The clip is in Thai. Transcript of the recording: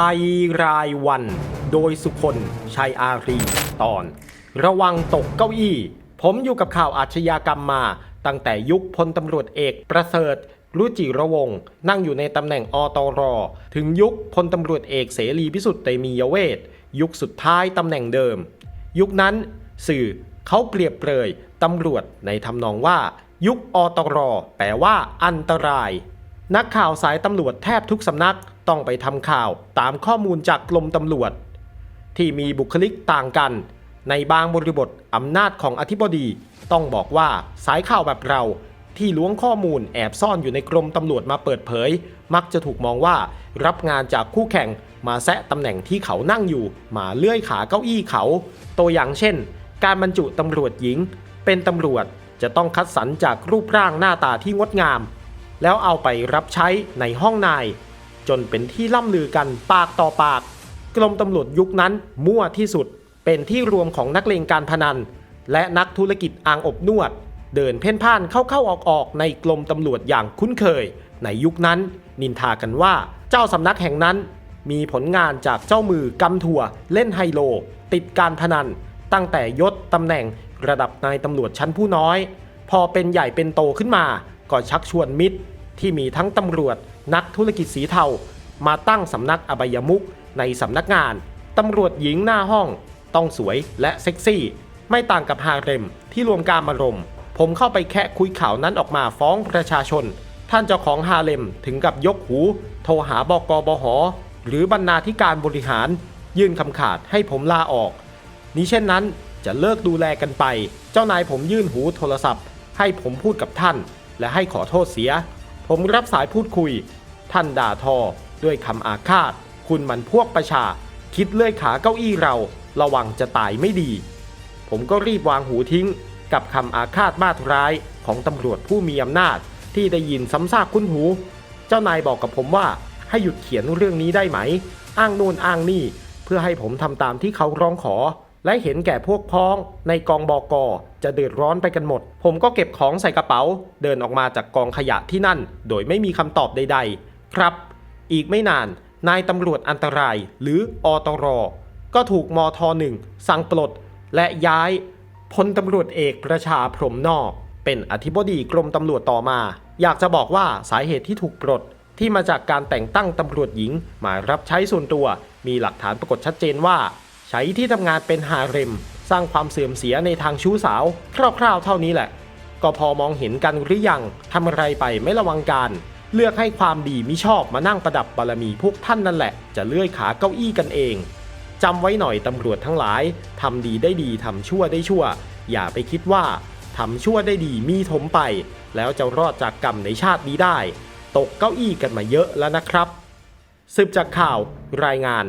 ภัยรายวัน โดยสุคนชัยอารีตอน ระวังตกเก้าอี้ ผมอยู่กับข่าวอาชญากรรมมา ตั้งแต่ยุคพลตำรวจเอกประเสริฐรุจิระวง นั่งอยู่ในตำแหน่งอตร ถึงยุคพลตำรวจเอกเสรีพิสุทธิ์เตมียเวทยุคสุดท้ายตำแหน่งเดิม ยุคนั้นสื่อเขาเปรียบเปรยตำรวจในทำนองว่า ยุคอตร แปลว่า อันตราย นักข่าวสายตำรวจแทบทุกสำนักต้องไปทำข่าวตามข้อมูลจากกรมตำรวจ ที่มีบุคลิกต่างกัน ในบางบริบทอำนาจของอธิบดีต้องบอกว่าสายข่าวแบบเราที่ล้วงข้อมูลแอบซ่อนอยู่ในกรมตำรวจมาเปิดเผย มักจะถูกมองว่ารับงานจากคู่แข่งมาแซะตำแหน่งที่เขานั่งอยู่มาเลื่อยขาเก้าอี้เขา ตัวอย่างเช่น การบรรจุตำรวจหญิง เป็นตำรวจจะต้องคัดสรรจากรูปร่างหน้าตาที่งดงาม แล้วเอาไปรับใช้ในห้องนาย จนเป็นที่ล่ำลือกันปากต่อปาก กรมตำรวจยุคนั้นมั่วที่สุดเป็นที่รวมของนักเลงการพนัน และนักธุรกิจอ่างอบนวด เดินเพ่นพ่านเข้าๆออกๆในกรมตำรวจอย่างคุ้นเคย ในยุคนั้น นินทากันว่าเจ้าสำนักแห่งนั้น มีผลงานจากเจ้ามือกำถั่ว เล่นไฮโล ติดการพนัน ตั้งแต่ยศตำแหน่งระดับนายตำรวจชั้นผู้น้อย พอเป็นใหญ่เป็นโตขึ้นมา ก็ชักชวนมิตร ที่มีทั้งตำรวจ นักธุรกิจสีเทา มาตั้งสำนักอบายมุกในสำนักงาน ตำรวจหญิงหน้าห้อง ต้องสวยและเซ็กซี่ ไม่ต่างกับฮาเร็มที่รวมการมารมผมเข้าไปแค่คุยข่าวนั้นออกมาฟ้องประชาชน ท่านเจ้าของฮาเร็มถึงกับยกหู โทรหาบกบห หรือบรรณาธิการบริหาร ยื่นคำขาดให้ผมลาออก นี้เช่นนั้นจะเลิกดูแลกันไป เจ้านายผมยื่นหูโทรศัพท์ ให้ผมพูดกับท่าน และให้ขอโทษเสีย ผมรับสายพูดคุย ท่านด่าทอ ด้วยคำอาฆาต คุณมันพวกประชา คิดเลื่อยขาเก้าอี้เรา ระวังจะตายไม่ดี ผมก็รีบวางหูทิ้ง กับคำอาฆาตมาตร้ายของตำรวจผู้มีอำนาจ ที่ได้ยินซ้ำซากคุ้นหู เจ้านายบอกกับผมว่าให้หยุดเขียนเรื่องนี้ได้ไหม อ้างโน่นอ้างนี่ เพื่อให้ผมทำตามที่เขาร้องขอ และเห็นแก่พวกพ้องในกองบอกอจะเดือดร้อนไปกันหมด ผมก็เก็บของใส่กระเป๋า เดินออกมาจากกองขยะที่นั่น โดยไม่มีคำตอบใด ๆ ครับ อีกไม่นานนายตำรวจอันตรายหรืออตร ก็ถูกมทหนึ่งสั่งปลด และย้ายพลตำรวจเอกประชาพรหมนอก เป็นอธิบดีกรมตำรวจต่อมา อยากจะบอกว่าสาเหตุที่ถูกปลดที่มาจากการแต่งตั้งตำรวจหญิงมารับใช้ส่วนตัว มีหลักฐานปรากฏชัดเจนว่า ใช้ที่ทำงานเป็นฮาเร็ม สร้างความเสื่อมเสียในทางชู้สาว คร่าวๆ เท่านี้แหละ ก็พอมองเห็นกันหรือยังทำอะไรไปไม่ระวังการ เลือกให้ความดีมิชอบมานั่งประดับบารมีพวกท่านนั่นแหละ จะเลื่อยขาเก้าอี้กันเองจำไว้หน่อยตำรวจทั้งหลายทำดีได้ดีทำชั่วได้ชั่ว อย่าไปคิดว่าทำชั่วได้ดีมีถมไป แล้วจะรอดจากกรรมในชาตินี้ได้ ตกเก้าอี้กันมาเยอะแล้วนะครับสืบจากข่าวรายงาน